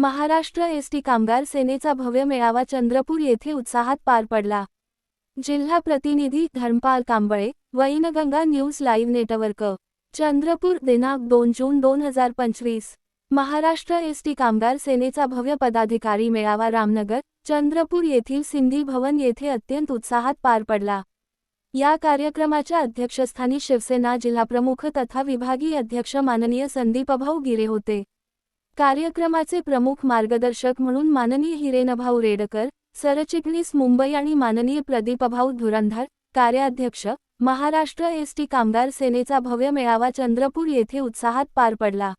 Maharashtra ST कामगार सेनेचा भव्य मेळावा चंद्रपूर येथे उत्साहात पार पडला. जिल्हा प्रतिनिधी Dharmapal Kamble Wainganga news live network Chandrapur दिनांक दोन जून दोन हजार पंचवीस. महाराष्ट्र एसटी कामगार सेनेचा भव्य पदाधिकारी मेळावा रामनगर चंद्रपूर येथील सिंधी भवन येथे अत्यंत उत्साहात पार पडला. या कार्यक्रमाच्या अध्यक्षस्थानी शिवसेना जिल्हाप्रमुख तथा विभागीय अध्यक्ष माननीय संदीपभाऊ गिरे होते. कार्यक्रमाचे प्रमुख मार्गदर्शक म्हणून माननीय हिरेनभाऊ रेडकर सरचिटणीस मुंबई आणि माननीय प्रदीपभाऊ धुरंधर कार्याध्यक्ष महाराष्ट्र एसटी कामगार सेनेचा भव्य मेळावा चंद्रपूर येथे उत्साहात पार पडला.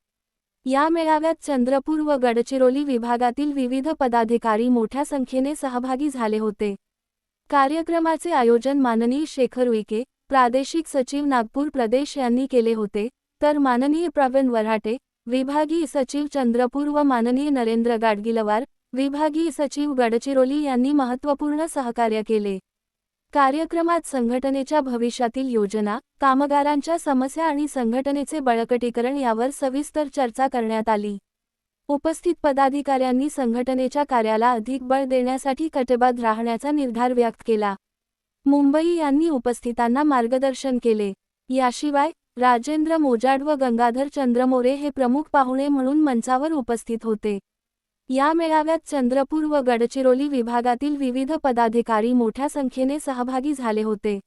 या मेळाव्यात चंद्रपूर व गडचिरोली विभागातील विविध पदाधिकारी मोठ्या संख्येने सहभागी झाले होते. कार्यक्रमाचे आयोजन माननीय शेखर उईके प्रादेशिक सचिव नागपूर प्रदेश यांनी केले होते तर माननीय प्रवीण वऱ्हाटे विभागीय सचिव चंद्रपूर व माननीय नरेंद्र गाडगिलवार विभागीय सचिव गडचिरोली यांनी महत्त्वपूर्ण सहकार्य केले. कार्यक्रमात संघटनेच्या भविष्यातील योजना कामगारांच्या समस्या आणि संघटनेचे बळकटीकरण यावर सविस्तर चर्चा करण्यात आली. उपस्थित पदाधिकाऱ्यांनी संघटनेच्या कार्याला अधिक बळ देण्यासाठी कटिबद्ध राहण्याचा निर्धार व्यक्त केला. मुंबई यांनी उपस्थितांना मार्गदर्शन केले. याशिवाय राजेंद्र मोजाड व गंगाधर चंद्रमोरे हे प्रमुख पाहुणे म्हणून मंचावर उपस्थित होते. या मेळाव्यात चंद्रपूर व गडचिरोली विभागातील विविध पदाधिकारी मोठ्या संख्येने सहभागी झाले होते.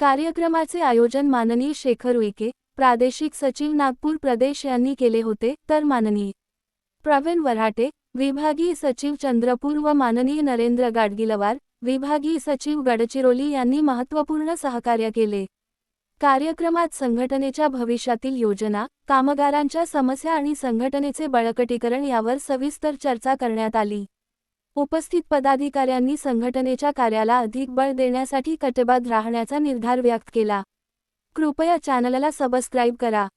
कार्यक्रमाचे आयोजन माननीय शेखर उईके प्रादेशिक सचिव नागपूर प्रदेश यांनी केले होते तर माननीय प्रवीण वऱ्हाटे विभागीय सचिव चंद्रपूर व माननीय नरेंद्र गाडगिलवार विभागीय सचिव गडचिरोली यांनी महत्त्वपूर्ण सहकार्य केले. कार्यक्रमात संघटनेच्या भविष्यातील योजना कामगारांच्या समस्या आणि संघटनेचे बळकटीकरण यावर सविस्तर चर्चा करण्यात आली. उपस्थित पदाधिकाऱ्यांनी संघटनेच्या कार्याला अधिक बळ देण्यासाठी कटिबद्ध राहण्याचा निर्धार व्यक्त केला. कृपया चॅनलला सबस्क्राईब करा.